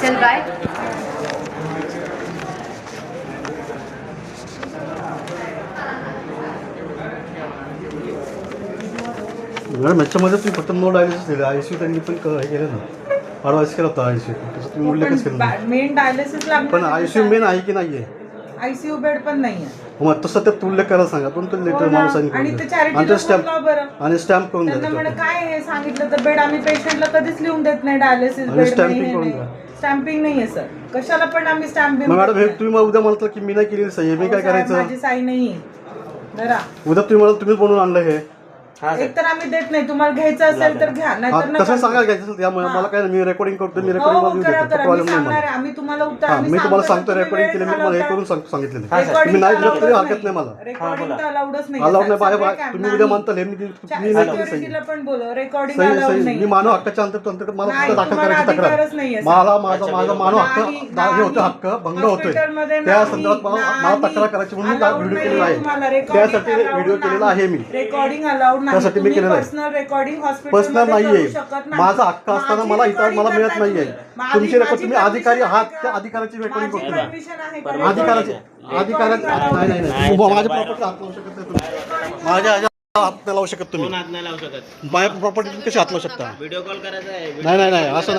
चल bye madam याच्यामध्ये तुम्ही फक्त नो डायलिसिस दिलं आय सी त्यांनी पण क- हे केलं ना. ॲडवाईस केला होता आय सी त्याचं तुम्ही उल्लेखच केला नाही. मेन डायलिसिसला पण आय सी मेन आहे की नाही आहे आयसीयू बेड पण नाहीये. मग तसं त्यात उल्लेख करायला सांगा पण तो लेटर हो ना. माणसांनी आणि करून ते द्या. आणि चॅरिटीला ते स्टॅम्प फोन लाव बरं? आणि स्टॅम्प करून त्यांना म्हणे. काय हे सांगितलं तर बेड आम्ही पेशंटला कधीच लिहून देत नाही डायलिसिस आणि बेड stamping नाही. करून द्या. स्टॅम्पिंग नाहीये सर कशाला पण आम्ही स्टॅम्प मग मॅडम हे तुम्ही मला उद्या म्हणता की मी नाही केली सही मी काय करायचं? माझी साई नाही जरा उद्या तुम्ही मला तुम्हीच बनवून आणलं हे. एक तर आम्ही देत नाही तुम्हाला घ्यायचं असेल तर घ्या हा, नाहीतर घ्यायचं असेल त्यामुळे मला काय नाही, मी रेकॉर्डिंग करतो मी हो रेकॉर्डिंग हो मध्ये करा देतो करा. मी प्रॉब्लेम नाही. सांगणार मला आहे आम्ही तुम्हाला उत्तर हा आम्ही मी तुम्हाला सांगतो, रेकॉर्डिंग केली मी मला हे. करून सांग- सांगितलेलं Recording तुम्ही नाही दिलं तरी हरकत नाही मला. रेकॉर्डिंग अलाउडच नाही. अलाउड नाही बाहेर- camp- तुम्ही उद्या म्हणता हे मी मी नाही सही सिक्युरिटीला पण बोलो रेकॉर्डिंग सही अलाउड सही. नाही. मी मानव हक्काच्या अंतर्गत मला नाही, फक्त दाखल तुम्हाला करायची अधिकारच तक्रार मला माझा माझा मानव हक्क नाही, दा- हे होतं नाही. हक्क भंग होतोय. हॉस्पिटलमध्ये त्या नाही, संदर्भात मला मला नाही. तक्रार करायची म्हणून मी Allowed व्हिडिओ नाहीये केलेला तुम्हाला, आहे recording त्यासाठी allowed व्हिडिओ केलेला नाही. आहे मी रेकॉर्डिंग अलाउड नाही त्यासाठी मी आहे. पर्सनल रेकॉर्डिंग हॉस्पिटल पर्सनल नाहीये. माझा हक्क असताना मला इथं मला मिळत नाहीये. तुमची रेकॉर्ड तुम्ही अधिकारी आहात त्या अधिकाराची रेकॉर्डिंग करतो अधिकाराची अधिकाराची अधिकाराची नाही नाही नाही तुम्ही माझ्या प्रॉपर्टी हात लावू शकत नाही तुम्ही. माझ्या ह्याच्या हात नाही लावू शकत तुम्ही. कोण हात नाही लावू शकत? माझ्या प्रॉपर्टी कशी हात लावू शकता? व्हिडिओ कॉल करायचा आहे नाही नाही नाही. असं